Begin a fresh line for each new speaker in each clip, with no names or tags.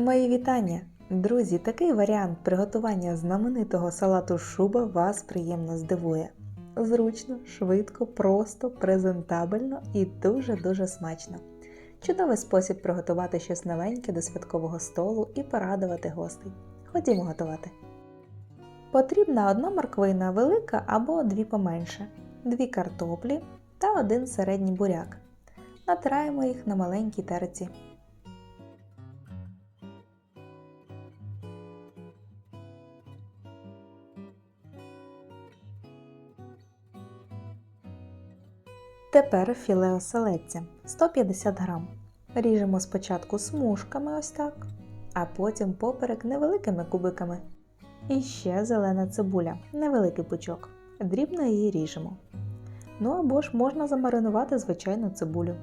Мої вітання! Друзі, такий варіант приготування знаменитого салату шуба вас приємно здивує. Зручно, швидко, просто, презентабельно і дуже-дуже смачно. Чудовий спосіб приготувати щось новеньке до святкового столу і порадувати гостей. Ходімо готувати. Потрібна одна морквина велика або дві поменше, дві картоплі та один середній буряк. Натираємо їх на маленькій терці. Тепер філе оселедця 150 грам. Ріжемо спочатку смужками ось так, а потім поперек невеликими кубиками. І ще зелена цибуля, невеликий пучок. Дрібно її ріжемо. Ну або ж можна замаринувати звичайну цибулю.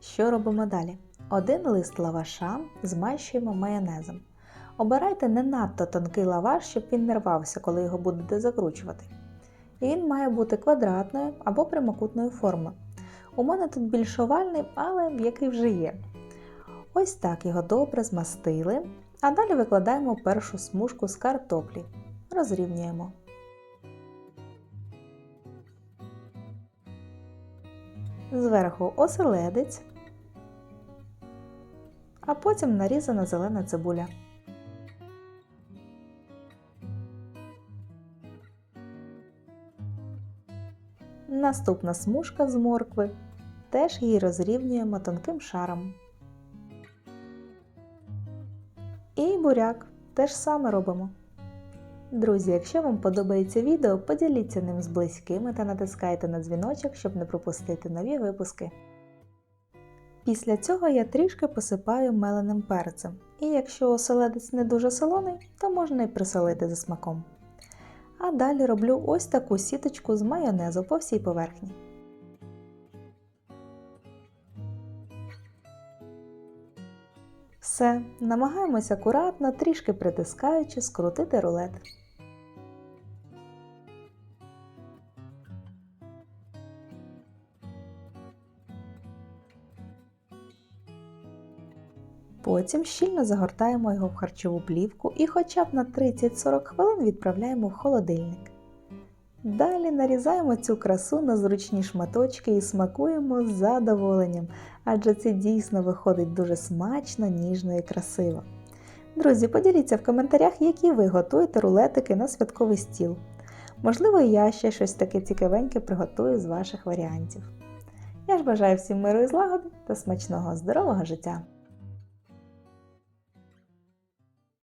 Що робимо далі? Один лист лаваша змащуємо майонезом. Обирайте не надто тонкий лаваш, щоб він не рвався, коли його будете закручувати. І він має бути квадратної або прямокутної форми. У мене тут більш овальний, але який вже є. Ось так його добре змастили, а далі викладаємо першу смужку з картоплі. Розрівнюємо. Зверху оселедець, а потім нарізана зелена цибуля. Наступна смужка з моркви. Теж її розрівнюємо тонким шаром. І буряк теж саме робимо. Друзі, якщо вам подобається відео, поділіться ним з близькими та натискайте на дзвіночок, щоб не пропустити нові випуски. Після цього я трішки посипаю меленим перцем, і якщо оселедець не дуже солоний, то можна і присолити за смаком. А далі роблю ось таку сіточку з майонезу по всій поверхні. Все, намагаємось акуратно, трішки притискаючи, скрутити рулет. Потім щільно загортаємо його в харчову плівку і хоча б на 30-40 хвилин відправляємо в холодильник. Далі нарізаємо цю красу на зручні шматочки і смакуємо з задоволенням, адже це дійсно виходить дуже смачно, ніжно і красиво. Друзі, поділіться в коментарях, які ви готуєте рулетики на святковий стіл. Можливо, я ще щось таке цікавеньке приготую з ваших варіантів. Я ж бажаю всім миру і злагоди та смачного здорового життя!